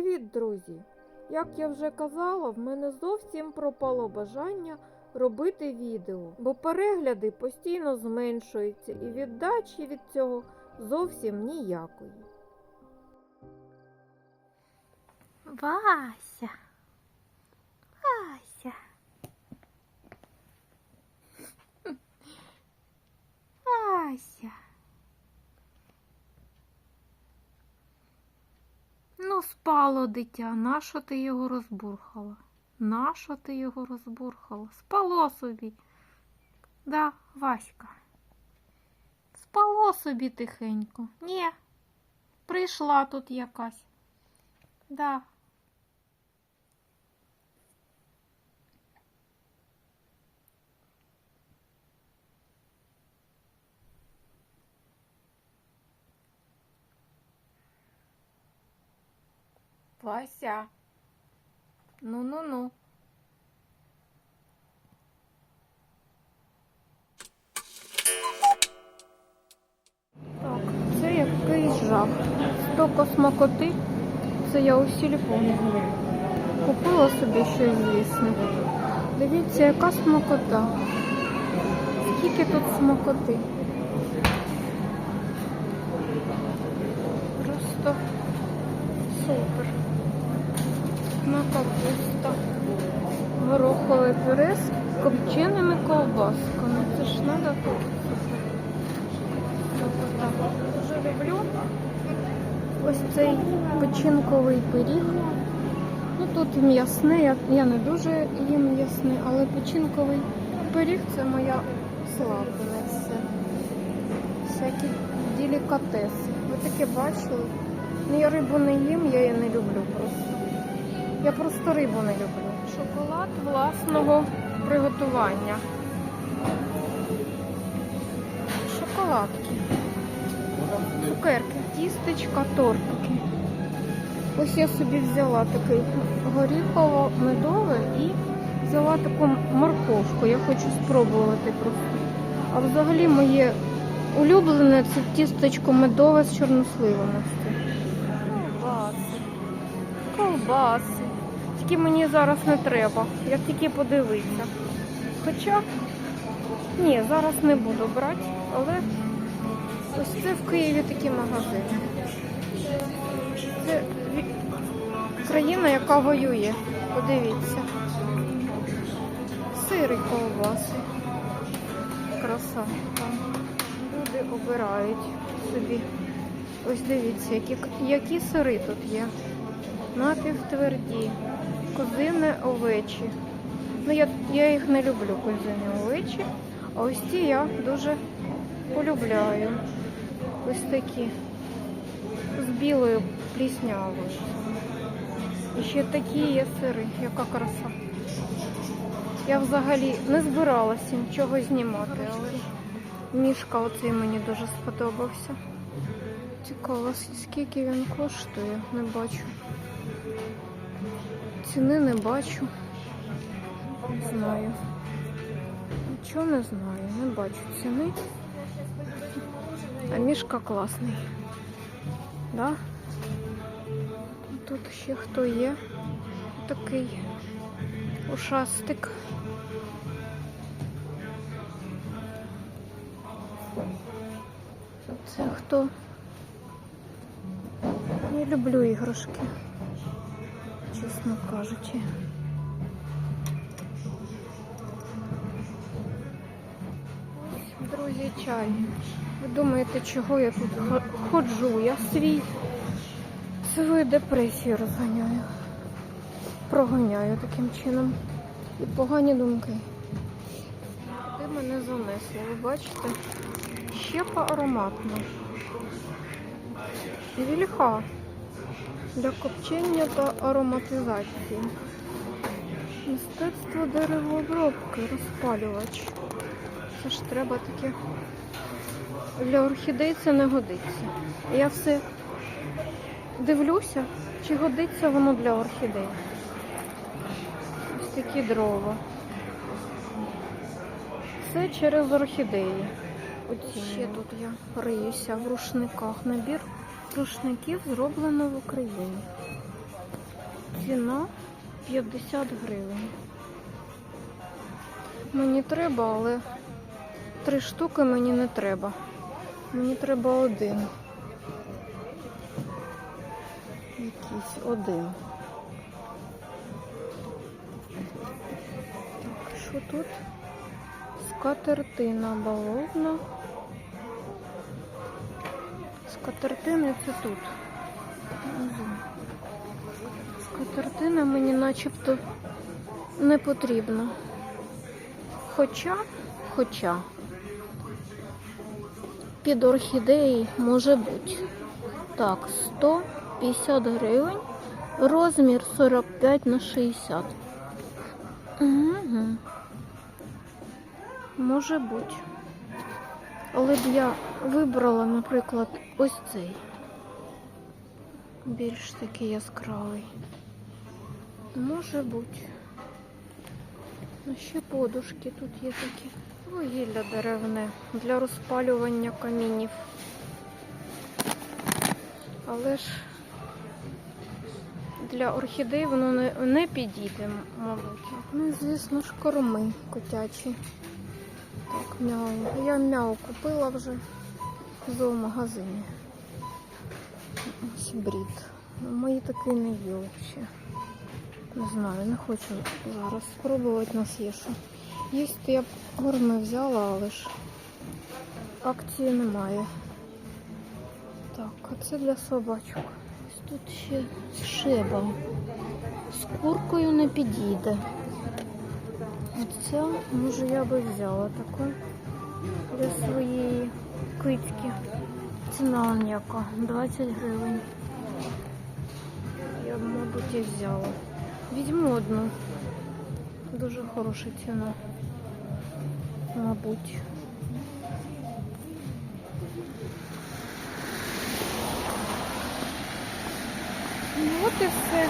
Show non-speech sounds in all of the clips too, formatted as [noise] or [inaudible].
Привіт, друзі! Як я вже казала, в мене зовсім пропало бажання робити відео, бо перегляди постійно зменшуються і віддачі від цього зовсім ніякої. Вася. Вася. Вася. Ну, спало дитя, нащо ти його розбурхала? Нащо ти його розбурхала? Спало собі. Да, Васька. Спало собі тихенько. Ні. Прийшла тут якась. Да. Вася. Ну-ну-ну. Так, це якийсь жах. Столько смакоти. Це я у сільпоні. Купила собі щось злісне. Дивіться, яка смакота. Скільки тут смакоти. Просто супер. На капуста. Гороховий пюре з копченими ковбасками. Це ж треба. Дуже люблю ось цей печінковий пиріг. Ну тут м'ясне, я, я не дуже їм м'ясне, але печінковий пиріг це моя слабкість. Всякі делікатеси. Ви таке бачили? Ну, я рибу не їм, я її не люблю просто. Я просто рибу не люблю. Шоколад власного приготування. Шоколадки. Цукерки, тістечка, тортики. Ось я собі взяла такий горіхово-медовий і взяла таку морковку. Я хочу спробувати просто. А взагалі моє улюблене це тістечко медове з чорносливами. Ковбаси. Ковбаси. Тільки мені зараз не треба. Я тільки подивитися. Хоча, ні, зараз не буду брати, але ось це в Києві такі магазини. Це країна, яка воює. Подивіться. Сири ковбаси. Краса. Там люди обирають собі. Ось дивіться, які, які сири тут є. Напівтверді, козине овечі. Ну, я, я їх не люблю, козині овечі, а ось ті я дуже полюбляю. Ось такі. З білою пліснявою. І ще такі є сири, яка краса. Я взагалі не збиралася нічого знімати, але мішка оцей мені дуже сподобався. Цікаво, скільки він коштує, не бачу. Ціни не бачу. Не знаю. Нічого не знаю, не бачу ціни. А мішка класний. Да? Тут ще хто є? Такий ушастик. Це хто? Я люблю іграшки, чесно кажучи. Ось, Друзі, чай. Ви думаєте, чого я тут ходжу? Я свій свою депресію розганяю. Проганяю таким чином. І погані думки. Куди мене занесло, ви бачите? Щепа ароматна. Вільха для копчення та ароматизації. Мистецтво деревообробки, розпалювач. Це ж треба таке. Для орхідей це не годиться. Я все дивлюся, чи годиться воно для орхідей. Ось такі дрова. Все через орхідеї. Оці. Ще тут я риюся в рушниках. Набір рушників зроблено в Україні. ціна 50 гривень. Мені треба, але три штуки мені не треба. Мені треба один. Якийсь один. Так, що тут? Скатертина баловна. Скатертини це тут. Скатертина мені начебто не потрібна. Хоча, хоча під орхідеї може бути. Так, 150 гривень, розмір 45 на 60. Угу. Може бути. Але б я вибрала, наприклад, ось цей. Більш такий яскравий. Може бути. Ну, ще подушки тут є такі. Вугілля деревне для розпалювання камінів. Але ж для орхідей воно не, не підійде, мабуть. Ну, звісно ж, корми котячі. Так, мяу. Я мяу купила вже в зоомагазині. Ось брід. Ну, Мої таки не є взагалі. Не знаю, не хочу зараз спробувати на є що. Їсти я б горми взяла, але ж акції немає. Так, а це для собачок. Ось тут ще шиба. З куркою не підійде. Оця, може, я би взяла таку для своєї кицьки. Ціна он яка 20 гривень. Я б, мабуть, і взяла. Візьму одну. Дуже хороша ціна. Мабуть. Ну от і все.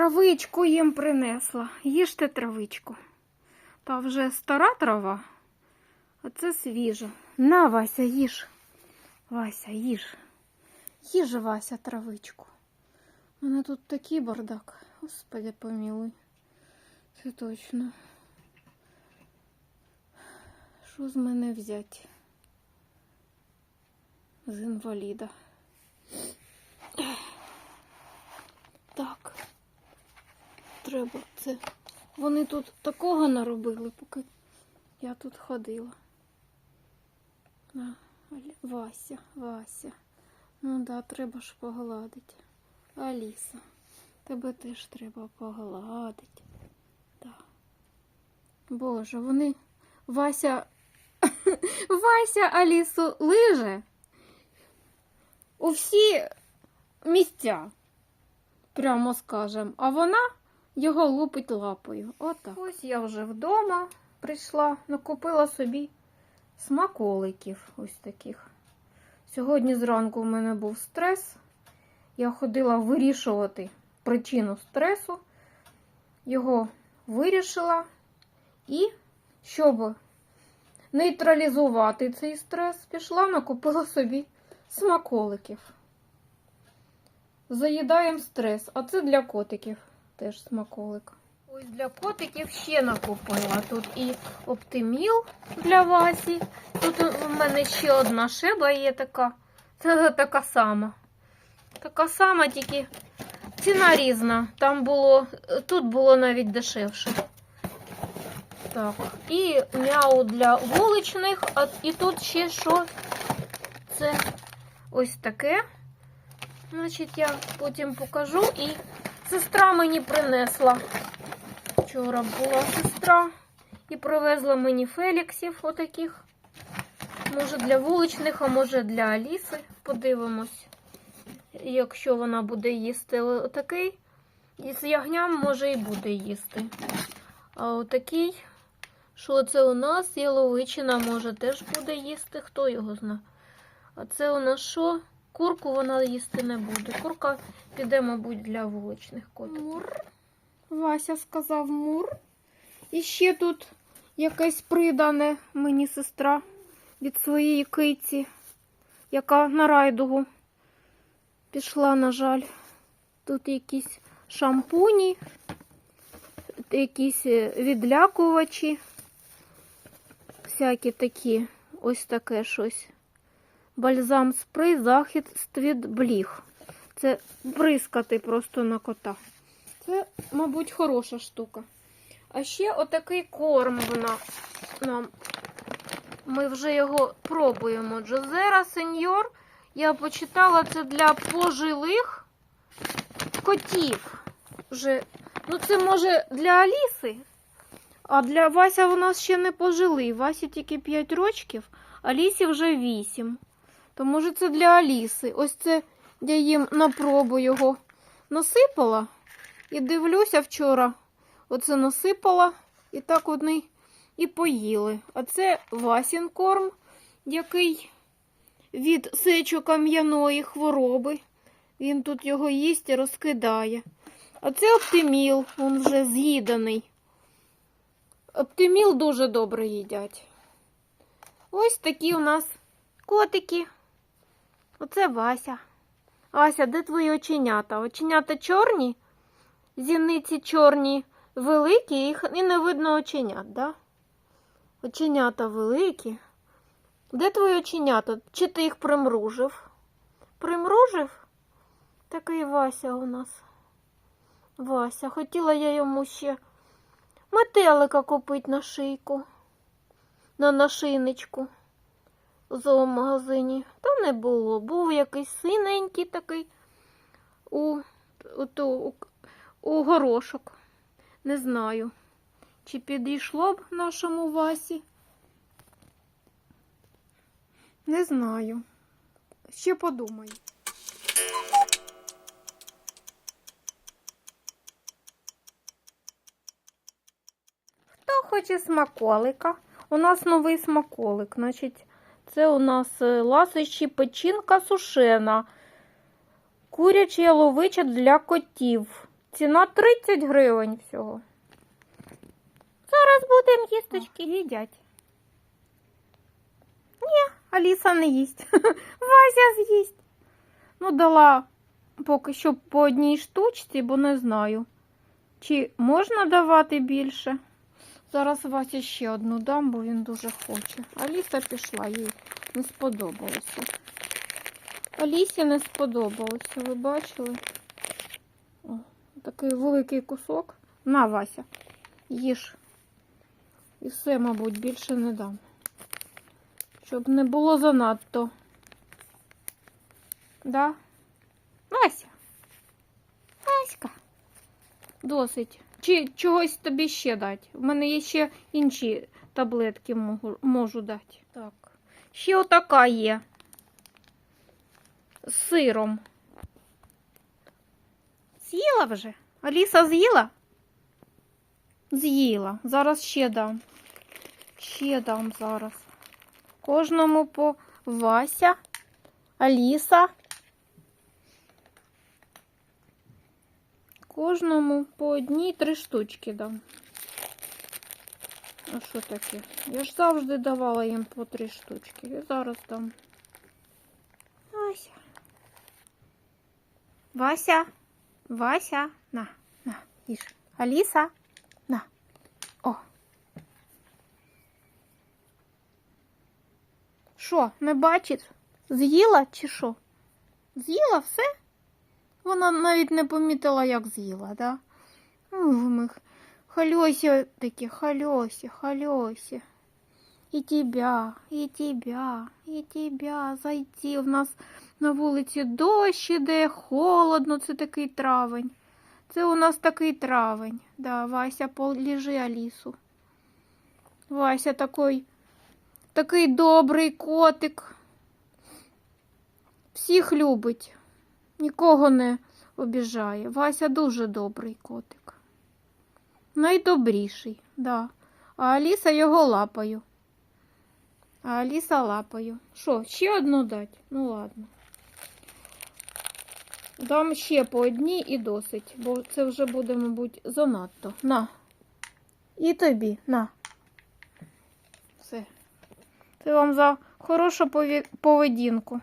Травичку їм принесла. Їжте травичку. Та вже стара трава, а це свіжа. На, Вася, їж. Вася, їж. Їж, Вася, травичку. У мене тут такий бардак. Господи, помилуй. Це точно. Що з мене взяти? З інваліда. Так. Треба це. Вони тут такого наробили, поки я тут ходила. Вася, Вася. Ну да, треба ж погладити. Аліса, тебе теж треба погладити. Да. Боже, вони. Вася. [laughs] Вася Алісу лиже у всі місця, прямо скажем, а вона його лупить лапою. Отак. Ось я вже вдома прийшла, накупила собі смаколиків ось таких. Сьогодні зранку в мене був стрес. Я ходила вирішувати причину стресу, його вирішила, і щоб нейтралізувати цей стрес, пішла, накупила собі смаколиків. Заїдаємо стрес, а це для котиків теж смаколик. Ось для котиків ще накупила. Тут і оптиміл для Васі. Тут у мене ще одна шеба є така. Це така сама. Така сама, тільки ціна різна. Там було, тут було навіть дешевше. Так, і мяу для вуличних, а і тут ще що? Це ось таке. Значить, я потім покажу. І сестра мені принесла. Вчора була сестра і привезла мені феліксів отаких. Може для вуличних, а може для Аліси. Подивимось, якщо вона буде їсти отакий, і з ягням може і буде їсти. А отакий, що це у нас, яловичина, може, теж буде їсти, хто його зна. А це у нас що? Курку вона їсти не буде. Курка піде, мабуть, для вуличних котиків. Мур. Вася сказав мур. І ще тут якесь придане мені сестра від своєї киці, яка на райдугу пішла, на жаль. Тут якісь шампуні, якісь е, відлякувачі, всякі такі, ось таке щось. Бальзам спрей, захист від бліг. Це бризкати просто на кота. Це, мабуть, хороша штука. А ще отакий корм вона нам. Ми вже його пробуємо. Джозера Сеньор. Я почитала це для пожилих котів. Вже, ну, це може для Аліси. А для Вася у нас ще не пожилий. Васі тільки 5 рочків, Алісі вже 8. То може це для Аліси. Ось це я їм на пробу його насипала. І дивлюся вчора, оце насипала, і так вони і поїли. А це Васін корм, який від сечокам'яної хвороби. Він тут його їсть і розкидає. А це оптиміл, він вже з'їданий. Оптиміл дуже добре їдять. Ось такі у нас котики. Оце Вася. Вася, де твої оченята? Оченята чорні? Зіниці чорні великі, їх і не видно оченят, да? Оченята великі. Де твої оченята? Чи ти їх примружив? Примружив? Такий Вася у нас. Вася, хотіла я йому ще метелика купити на шийку, на нашийничку у зоомагазині. Та не було. Був якийсь синенький такий у, у, у, у горошок. Не знаю, чи підійшло б нашому Васі. Не знаю. Ще подумаю. Хто хоче смаколика? У нас новий смаколик. Значить, це у нас е, ласощі печінка сушена. Курячий яловича для котів. Ціна 30 гривень всього. Зараз будемо їсточки їдять. Ні, Аліса не їсть. [laughs] Вася з'їсть. Ну, дала поки що по одній штучці, бо не знаю. Чи можна давати більше? Зараз Васі ще одну дам, бо він дуже хоче. Аліса пішла, їй не сподобалося. Алісі не сподобалося, ви бачили? О, такий великий кусок. На, Вася, їж. І все, мабуть, більше не дам. Щоб не було занадто. Да? Вася. Васька. Досить. Чи чогось тобі ще дати? У мене є ще інші таблетки можу, можу дати. Так. Ще отака є. З сиром. З'їла вже? Аліса з'їла? З'їла. Зараз ще дам. Ще дам зараз. Кожному по Вася, Аліса. Кожному по одній три штучки дам. А що таке? Я ж завжди давала їм по три штучки. І зараз дам. Вася. Вася. Вася. На, на, їж. Аліса. На. О. Що, не бачить? З'їла чи що? З'їла все? Вона навіть не помітила, як з'їла, да? Ух, ми х- Халёся такі, халёся, халёся. І тебя, і тебя, і тебя, зайти. У нас на вулиці дощ іде, холодно, це такий травень. Це у нас такий травень. Да, Вася, поліжи Алісу. Вася такий, такий добрий котик. Всіх любить. Нікого не обіжає. Вася дуже добрий котик. Найдобріший, да. А Аліса його лапаю. А Аліса лапаю. Що, ще одну дать? Ну ладно. Дам ще по одній і досить, бо це вже буде, мабуть, занадто. На. І тобі, на. Все. Це вам за хорошу поведінку.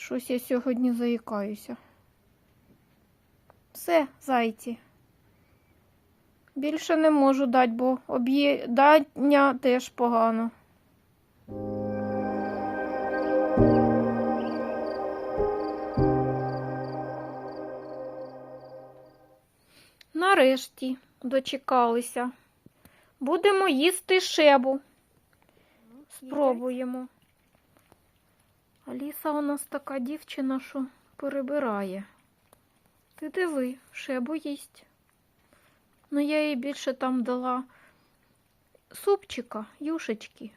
Щось я сьогодні заїкаюся. Все, зайці. Більше не можу дати, бо об'їдання теж погано. Нарешті дочекалися. Будемо їсти шебу. Спробуємо. Аліса у нас така дівчина, що перебирає. Ти диви, шебу їсть. Ну, я їй більше там дала супчика, юшечки,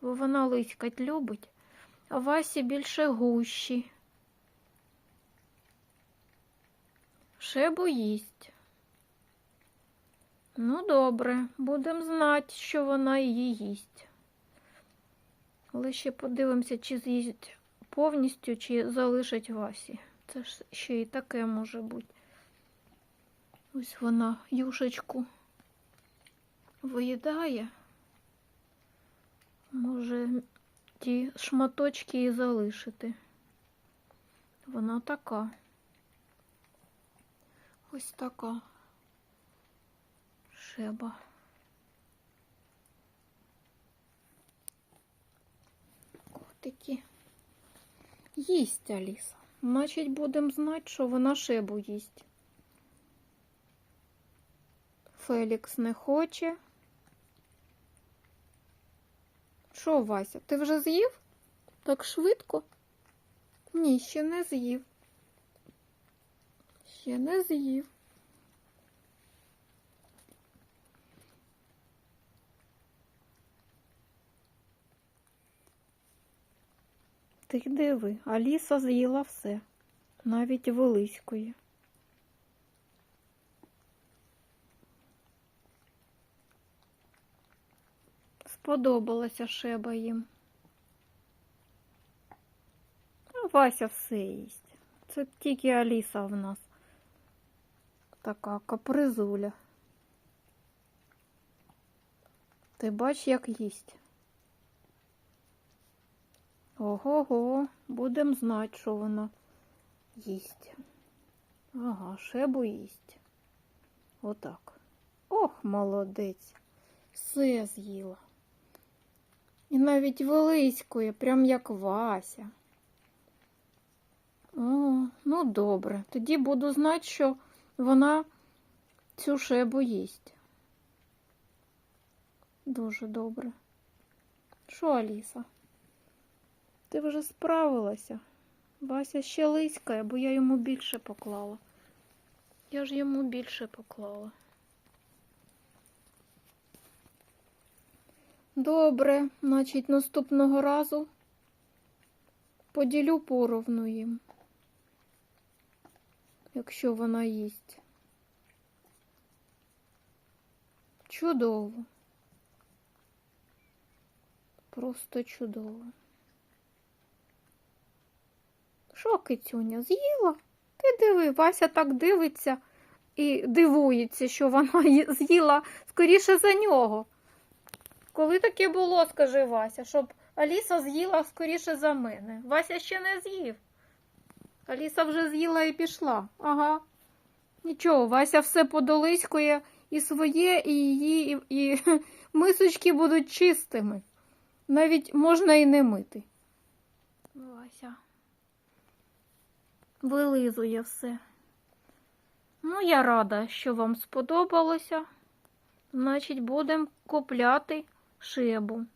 бо вона лиськать любить, а Васі більше гущі. Шебу їсть. Ну, добре, будемо знати, що вона її їсть. Але ще подивимося, чи з'їсть повністю, чи залишить Васі. Це ж ще і таке може бути. Ось вона юшечку виїдає. Може, ті шматочки і залишити. Вона така. Ось така шеба. Котики. Їсть Аліса. Значить, будемо знати, що вона шебу їсть. Фелікс не хоче. Що, Вася, ти вже з'їв? Так швидко? Ні, ще не з'їв. Ще не з'їв. Ти диви, Аліса з'їла все, навіть велиської. Сподобалася шеба їм. Вася все їсть. Це тільки Аліса в нас. Така капризуля. Ти бач, як їсть. Ого-го, будемо знати, що вона їсть. Ага, шебу їсть. Отак. Ох, молодець. Все з'їла. І навіть велиської, прям як Вася. О, ну добре. Тоді буду знати, що вона цю шебу їсть. Дуже добре. Що, Аліса? Ти вже справилася. Вася ще лиськає, бо я йому більше поклала. Я ж йому більше поклала. Добре, значить, наступного разу поділю поровну їм, якщо вона їсть. Чудово. Просто чудово. Що, кицюня, з'їла? Ти диви, Вася так дивиться і дивується, що вона [laughs] з'їла скоріше за нього. Коли таке було, скажи Вася, щоб Аліса з'їла скоріше за мене. Вася ще не з'їв. Аліса вже з'їла і пішла. Ага. Нічого, Вася все подолиськує і своє, і її, і, і [laughs] мисочки будуть чистими. Навіть можна і не мити. Вася. Вилизує все. Ну, я рада, що вам сподобалося. Значить, будемо купляти шибу.